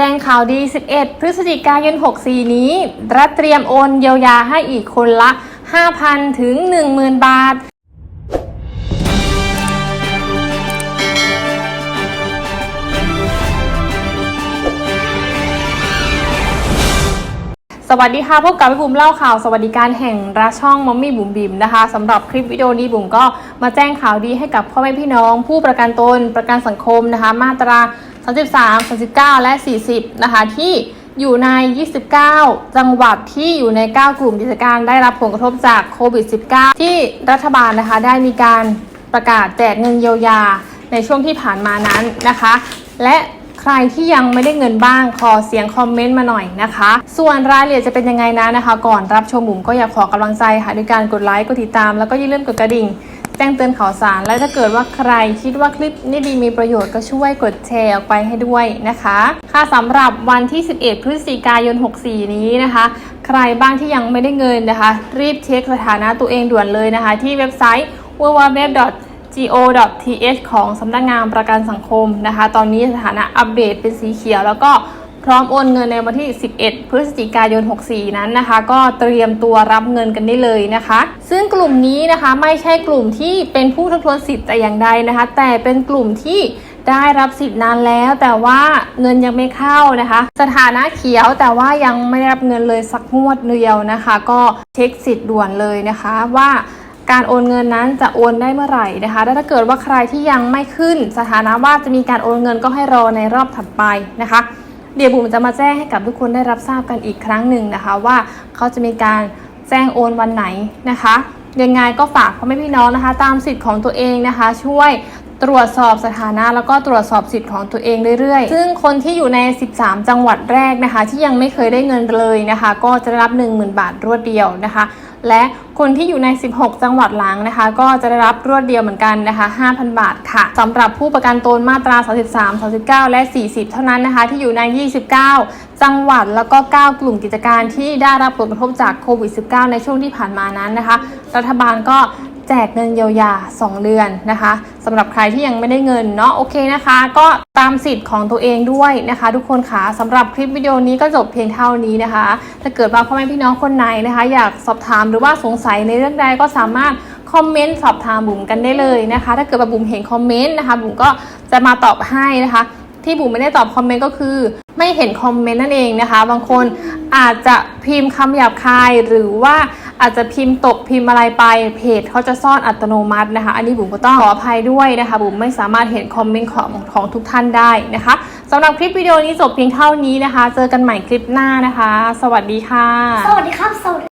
แจ้งข่าวดี 11 พฤศจิกายน 64 นี้ รัฐเตรียมโอนเยียวยาให้อีกคนละ 5,000 ถึง 10,000 บาทสวัสดีค่ะพบกับพี่บุ๋มเล่าข่าวสวัสดิการแห่งรัฐช่องมัมมี่บุ๋มบิ๋มนะคะสำหรับคลิปวิดีโอนี้บุ๋มก็มาแจ้งข่าวดีให้กับพ่อแม่พี่น้อง ผู้ประกันตนประกันสังคมนะคะ มาตรา 33 39 และ 40 นะคะ ที่อยู่ใน 29 จังหวัดที่อยู่ใน 9 กลุ่มกิจการได้รับผลกระทบจากโควิด -19 ที่รัฐบาลนะคะได้มีการประกาศแจกเงินเยียวยาในช่วงที่ผ่านมานั้นนะคะ และใครที่ยังไม่ได้เงินบ้างขอเสียงคอมเมนต์มาหน่อยนะคะ ส่วนรายละเอียดจะเป็นยังไงนะนะคะ ก่อนรับชมบุ๋มก็อยากขอกำลังใจค่ะด้วยการกดไลค์กดติดตามแล้วก็อย่าลืมกดกระดิ่ง แจ้งเตือนข่าวสาร และถ้าเกิดว่าใครคิดว่าคลิปนี้ดีมีประโยชน์ก็ช่วยกดแชร์ออกไปให้ด้วยนะคะ ค่ะสำหรับวันที่ 11 พฤศจิกายน 64 นี้นะคะ ใครบ้างที่ยังไม่ได้เงินนะคะ รีบเช็คสถานะตัวเองด่วนเลยนะคะ ที่เว็บไซต์ www go.th ของสำนักงานประกันสังคมนะคะ ตอนนี้สถานะอัปเดตเป็นสีเขียวแล้วก็ ร้อมโอนเงินในวันที่ 11 พฤศจิกายน 64 นั้นนะคะ ก็เตรียมตัวรับเงินกันได้เลยนะคะ ซึ่งกลุ่มนี้นะคะไม่ใช่กลุ่มที่เป็นผู้ทบทวนสิทธิ์แต่อย่างใดนะคะ แต่เป็นกลุ่มที่ได้รับสิทธิ์นานแล้ว แต่ว่าเงินยังไม่เข้านะคะ สถานะเขียวแต่ว่ายังไม่ได้รับเงินเลยสักงวดเดียวนะคะ ก็เช็คสิทธิ์ด่วนเลยนะคะว่าการโอนเงินนั้นจะโอนได้เมื่อไหร่นะคะและถ้าเกิดว่าใครที่ยังไม่ขึ้น สถานะว่าจะมีการโอนเงินก็ให้รอในรอบถัดไปนะคะ เดี๋ยวบุ๋มจะมาแจ้งให้กับทุกคนได้รับทราบกันอีกครั้งหนึ่งนะคะ ว่าเขาจะมีการแจ้งโอนวันไหนนะคะยังไงก็ฝากพ่อแม่พี่น้องนะคะ ตามสิทธิ์ของตัวเองนะคะ ช่วยตรวจสอบสถานะแล้วก็ตรวจสอบสิทธิ์ของตัวเองเรื่อยๆ ซึ่งคนที่อยู่ใน 13 จังหวัดแรกนะคะ ที่ยังไม่เคยได้เงินเลยนะคะ ก็จะได้รับ 10,000 บาทรวดเดียวนะคะ และคนที่อยู่ใน 16 จังหวัดหลังนะคะ ก็จะได้รับรวดเดียวเหมือนกันนะคะ 5,000 บาทค่ะสำหรับผู้ประกันตนมาตรา 33 39 และ 40 เท่านั้นนะคะ ที่อยู่ใน 29 จังหวัดแล้วก็ 9 กลุ่มกิจการที่ได้รับผลกระทบจากโควิด -19 ในช่วงที่ผ่านมานั้นนะคะ รัฐบาลก็ แจกเงินเยียวยา 2 เดือนนะคะสำหรับใครที่ยังไม่ได้เงินเนาะโอเคนะคะ ก็ตามสิทธิ์ของตัวเองด้วยนะคะ ทุกคนค่ะสำหรับคลิปวิดีโอนี้ก็จบเพียงเท่านี้นะคะ ถ้าเกิดว่าพ่อแม่พี่น้องคนไหนนะคะ อยากสอบถามหรือว่าสงสัยในเรื่องใดก็สามารถคอมเมนต์สอบถามบุ๋มกันได้เลยนะคะ ถ้าเกิดว่าบุ๋มเห็นคอมเมนต์นะคะบุ๋มก็จะมาตอบให้นะคะ ที่บุ๋มไม่ได้ตอบคอมเมนต์ก็คือไม่เห็นคอมเมนต์นั่นเองนะคะ บางคนอาจจะพิมพ์คำหยาบคายหรือว่า อาจจะพิมพ์ตกพิมพ์อะไรไปเพจเขาจะซ่อนอัตโนมัตินะคะ อันนี้บุ๋มก็ต้องขออภัยด้วยนะคะ บุ๋มไม่สามารถเห็นคอมเมนต์ของของทุกท่านได้นะคะสำหรับคลิปวิดีโอนี้จบเพียงเท่านี้นะคะ เจอกันใหม่คลิปหน้านะคะ สวัสดีค่ะ สวัสดีครับสวัสดี